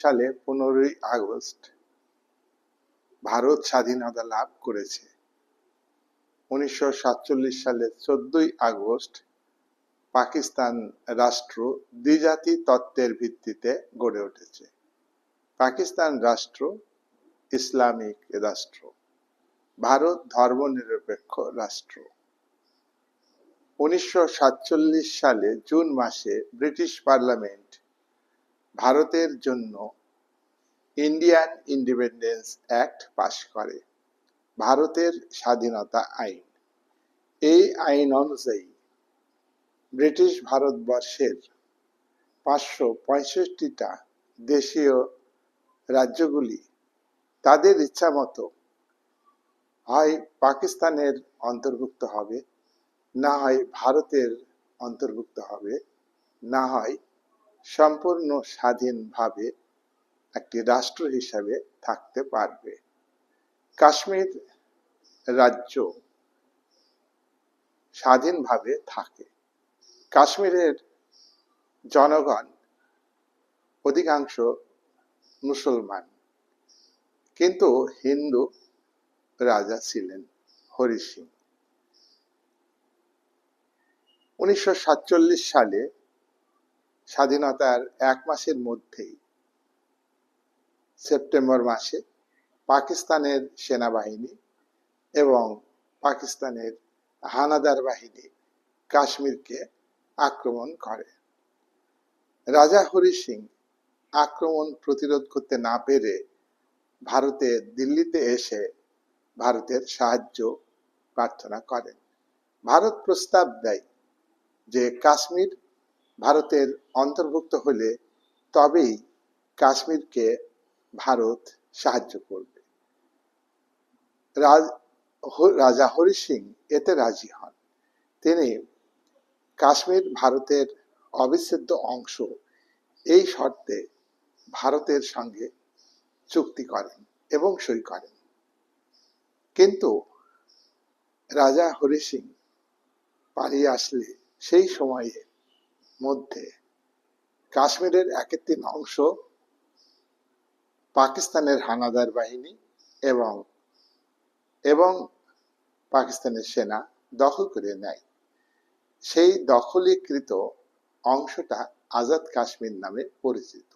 সালে পনেরোই আগস্ট ভারত স্বাধীনতা লাভ করেছে। উনিশশো সাতচল্লিশ সালে চোদ্দই আগস্ট পাকিস্তান রাষ্ট্র দ্বিজাতি তত্ত্বের ভিত্তিতে গড়ে উঠেছে। পাকিস্তান রাষ্ট্র ইসলামিক রাষ্ট্র, ভারত ধর্মনিরপেক্ষ রাষ্ট্র। উনিশশো সাতচল্লিশ সালে জুন মাসে ব্রিটিশ পার্লামেন্ট ভারতের জন্য ইন্ডিয়ান ইন্ডিপেন্ডেন্স অ্যাক্ট পাশ করে, ভারতের স্বাধীনতা আইন। এই আইন অনুযায়ী ব্রিটিশ ভারতবর্ষের পাঁচশো পঁয়ষট্টিটা দেশীয় রাজ্যগুলি তাদের ইচ্ছা মতো হয় পাকিস্তানের অন্তর্ভুক্ত হবে, না হয় ভারতের অন্তর্ভুক্ত হবে, না হয় সম্পূর্ণ স্বাধীনভাবে একটি রাষ্ট্র হিসাবে থাকতে পারবে। কাশ্মীর রাজ্য স্বাধীনভাবে থাকে। কাশ্মীরের জনগণ অধিকাংশ মুসলমান, কিন্তু হিন্দু রাজা ছিলেন হরি সিং উনিশশো সাতচল্লিশ সালে স্বাধীনতার এক মাসের মধ্যেই। সেপ্টেম্বর মাসে পাকিস্তানের সেনাবাহিনী এবং পাকিস্তানের হানাদার বাহিনী কাশ্মীরকে আক্রমণ করে। রাজা হরি সিং আক্রমণ প্রতিরোধ করতে না পেরে ভারতে দিল্লিতে এসে ভারতের সাহায্য প্রার্থনা করেন। ভারত প্রস্তাব দেয় যে কাশ্মীর ভারতের অন্তর্ভুক্ত হলে তবেই কাশ্মীরকে ভারত সাহায্য করবে। রাজা হরি সিং এতে রাজি হন। তিনি কাশ্মীর ভারতের অবিচ্ছেদ্য অংশ। এই শর্তে ভারতের সঙ্গে চুক্তি করেন এবং সই করেন। কিন্তু রাজা হরি সিং পালিয়ে আসলে সেই সময়ে মধ্যে কাশ্মীরের একের তিন অংশ পাকিস্তানের হানাদার বাহিনী এবং এবং পাকিস্তানের সেনা দখল করে নেয়। সেই দখলীকৃত অংশটা আজাদ কাশ্মীর নামে পরিচিত।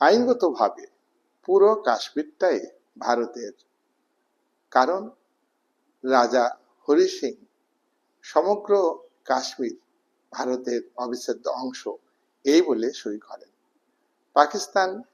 আইনগতভাবে পুরো কাশ্মীরটাই ভারতের, কারণ রাজা হরি সিং সমগ্র কাশ্মীর ভারতের অবিচ্ছেদ্য অংশ এই বলে সই করেন। পাকিস্তান